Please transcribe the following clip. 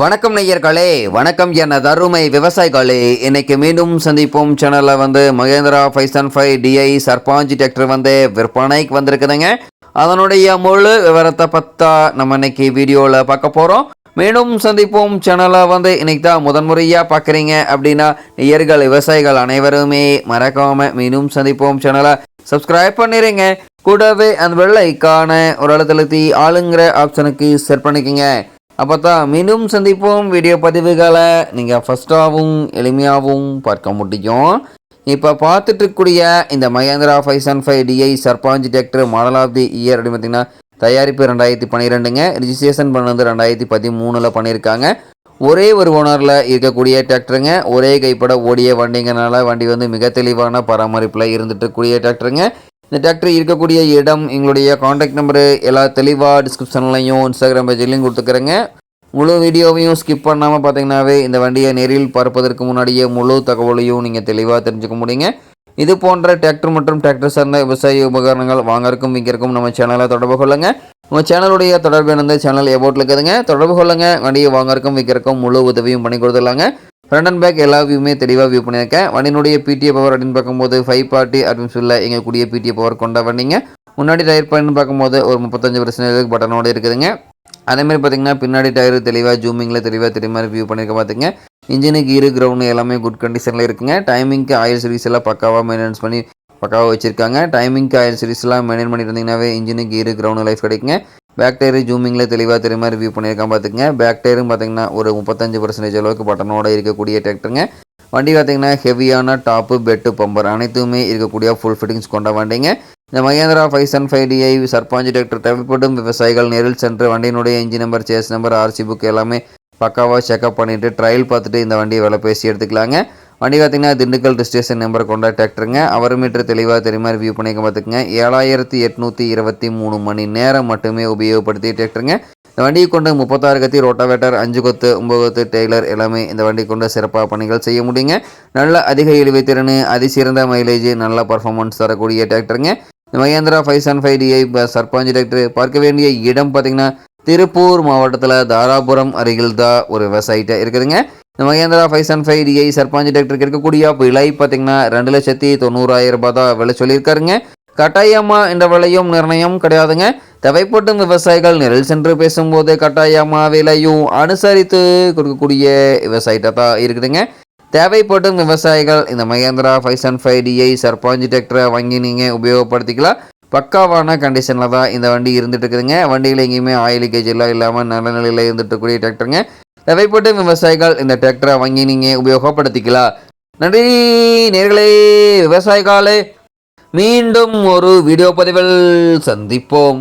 வணக்கம் நேயர்களே வணக்கம் என தருமை விவசாயிகளே. இன்னைக்கு மீண்டும் சந்திப்போம். சேனலில் வந்து Mahindra five seven five DI Sarpanch tractor வந்து விற்பனைக்கு வந்திருக்குதுங்க. அதனுடைய முழு விவரத்தை பற்றா நம்ம இன்னைக்கு வீடியோவில் பார்க்க போகிறோம் மீண்டும் சந்திப்போம். சேனலை வந்து இன்னைக்கு தான் முதன்முறையாக பார்க்குறீங்க அப்படின்னா நேயர்கள் விவசாயிகள் அனைவருமே மறக்காமல் மீண்டும் சந்திப்போம். சேனலை சப்ஸ்கிரைப் பண்ணிடுங்க கூடவே அந்த வெள்ளைக்கான ஒரு இடத்துல ஆளுங்கிற ஆப்ஷனுக்கு செட் பண்ணிக்கோங்க. அப்போ தான் மீண்டும் சந்திப்போம் வீடியோ பதிவுகளை. நீங்கள் ஃபஸ்ட்டாகவும் எளிமையாகவும் பார்க்க முடியும். இப்போ பார்த்துட்ருக்கூடிய இந்த Mahindra five seven five DI Sarpanch tractor model of the year அப்படின்னு பார்த்தீங்கன்னா தயாரிப்பு ரெண்டாயிரத்தி பன்னிரெண்டுங்க. ரிஜிஸ்ட்ரேஷன் பண்ணது ரெண்டாயிரத்தி பதிமூணில் பண்ணியிருக்காங்க ஒரே ஒரு ஓனரில் இருக்கக்கூடிய டிராக்டருங்க ஒரே கைப்பட ஓடிய வண்டிங்கனால வண்டி வந்து மிக தெளிவான பராமரிப்பில் இருந்துட்டு இருக்கக்கூடிய டிராக்டருங்க இந்த டிராக்டர் இருக்கக்கூடிய இடம் எங்களுடைய காண்டாக்ட் நம்பரு எல்லா தெளிவாக டிஸ்கிரிப்ஷன்லையும் இன்ஸ்டாகிராம் பேஜ்லையும் கொடுத்துக்கிறேங்க. முழு வீடியோவையும் ஸ்கிப் பண்ணாமல் பார்த்தீங்கன்னாவே இந்த வண்டியை நேரில் பார்ப்பதற்கு முன்னாடியே முழு தகவலையும் நீங்கள் தெளிவாக தெரிஞ்சுக்க முடியுங்க. இது போன்ற டிராக்டர் மற்றும் டிராக்டர் சார்ந்த விவசாய உபகரணங்கள் வாங்கறக்கும் விற்கிறக்கும் நம்ம சேனலை தொடர்பு கொள்ளுங்க. உங்கள் சேனலுடைய தொடர்பு இணைந்த சேனல் எபோட்டில் இருக்குதுங்க. தொடர்பு கொள்ளுங்க. வண்டியை வாங்கறக்கும் விற்கிறக்கும் முழு உதவியும் பண்ணி கொடுத்துடலாங்க. ஃப்ரண்ட் அண்ட் பேக் எல்லா வியூமே தெளிவாக வியூ பண்ணியிருக்கேன். வண்டியினுடைய பிடிஏ பவர் அப்படின்னு பார்க்கும்போது ஃபைவ் பார்ட்டி அப்படின்னு சொல்ல எங்கள் கூடிய பிடிஏ பவர் கொண்ட வண்டிங்க. முன்னாடி டயர் பண்ணி பார்க்கும்போது ஒரு முப்பத்தஞ்சு பர்சன்டேஜ் பட்டனோட இருக்குதுங்க. அதேமாதிரி பார்த்தீங்கன்னா பின்னாடி டயர் தெளிவாக ஜூமிங்கில் தெளிவாக தெரிய மாதிரி வியூ பண்ணியிருக்க பார்த்துங்க. இன்ஜினு கீரு கிரவுண்டு எல்லாமே குட் கண்டிஷனில் இருக்குங்க. டைமிங்க்கு ஆயில் சர்வீஸ் எல்லாம் பக்காவாக மெயின்டெனன்ஸ் பண்ணி பக்காவாக வச்சுருக்காங்க. டைமிங்க்கு ஆயில் சர்வீஸ்லாம் மெயின்டைன் பண்ணிட்டு இருந்தீங்கன்னாவே இன்ஜினு கீரு கிரவுண்டு லைஃப் கிடைக்குங்க. பேக் டயர் ஜூமிங்கில் தெளிவாக தெரியுமா மாதிரி வியூ பண்ணியிருக்கான் பார்த்துங்க பேக் டயரும் பார்த்தீங்கன்னா ஒரு முப்பத்தஞ்சு பர்சன்டேஜ் அளவுக்கு பட்டனோட இருக்கக்கூடிய டிராக்டருங்க வண்டி பார்த்தீங்கன்னா ஹெவியான டாப்பு பெட்டு பம்பர் அனைத்துமே இருக்கக்கூடிய ஃபுல் ஃபிட்டிங்ஸ் கொண்ட வண்டிங்க. இந்த Mahindra five seven five DI Sarpanch tractor தேவைப்படும். விவசாயிகள் நேரில் சென்று வண்டியினுடைய engine number chassis number RC book எல்லாமே பக்காவாக செக்அப் பண்ணிவிட்டு ட்ரையல் பார்த்துட்டு இந்த வண்டியை விலை பேசி எடுத்துக்கலாங்க. வண்டி பார்த்தீங்கன்னா திண்டுக்கல் ரிஜிஸ்ட்ரேஷன் நம்பர் கொண்ட டிராக்டருங்க அவர் மீட்டர் தெளிவாக தெரியுமா ரிவ்யூ பண்ணிக்க பார்த்துக்குங்க. ஏழாயிரத்தி எட்நூற்றி இருபத்தி மூணு மணி நேரம் மட்டுமே உபயோகப்படுத்தி டிராக்டருங்க இந்த வண்டியை கொண்டு முப்பத்தாறு கத்தி ரோட்டாவேட்டர் அஞ்சு கொத்து ஒம்பது கொத்து டெய்லர் எல்லாமே இந்த வண்டி கொண்டு சிறப்பாக பணிகள் செய்ய முடியுங்க. நல்ல அதிக இழுவை திறன் அதிசிறந்த மைலேஜ் நல்ல பர்ஃபார்மன்ஸ் தரக்கூடிய டிராக்டருங்க இந்த Mahindra five seven five DI Sarpanch tractor பார்க்க வேண்டிய இடம் பார்த்தீங்கன்னா திருப்பூர் மாவட்டத்தில் தாராபுரம் அருகில் தான் ஒரு விவசாயிட்ட இருக்குதுங்க. இந்த Mahindra five seven five DI Sarpanch டிராக்டருக்கு இருக்கக்கூடிய விலை பார்த்தீங்கன்னா ரெண்டு லட்சத்தி தொண்ணூறாயிரம் ரூபாய் தான் விலை சொல்லியிருக்காருங்க. கட்டாயமா இந்த விலையும் நிர்ணயம் கிடையாதுங்க. தேவைப்படும் விவசாயிகள் நிழல் சென்று பேசும்போது கட்டாயமா விலையும் அனுசரித்து கொடுக்கக்கூடிய விவசாயிட்ட தான் இருக்குதுங்க. தேவைப்படும் விவசாயிகள் இந்த Mahindra five seven five DI Sarpanch டிராக்டரை வாங்கி நீங்கள் உபயோகப்படுத்திக்கலாம். பக்காவான கண்டிஷனில் தான் இந்த வண்டி இருந்துட்டு இருக்குதுங்க. வண்டியில் எங்கேயுமே ஆயில் லீக்கேஜ் எல்லாம் இல்லாமல் நல்ல நிலையில் இருந்துட்டு இருக்கக்கூடிய டிராக்டருங்க தேவைப்படும் விவசாயிகள் இந்த டிராக்டரை வாங்கி நீங்கள் உபயோகப்படுத்திக்கலாம். நன்றி நேர்களே விவசாயிகளே. மீண்டும் ஒரு வீடியோ பதிவில் சந்திப்போம்.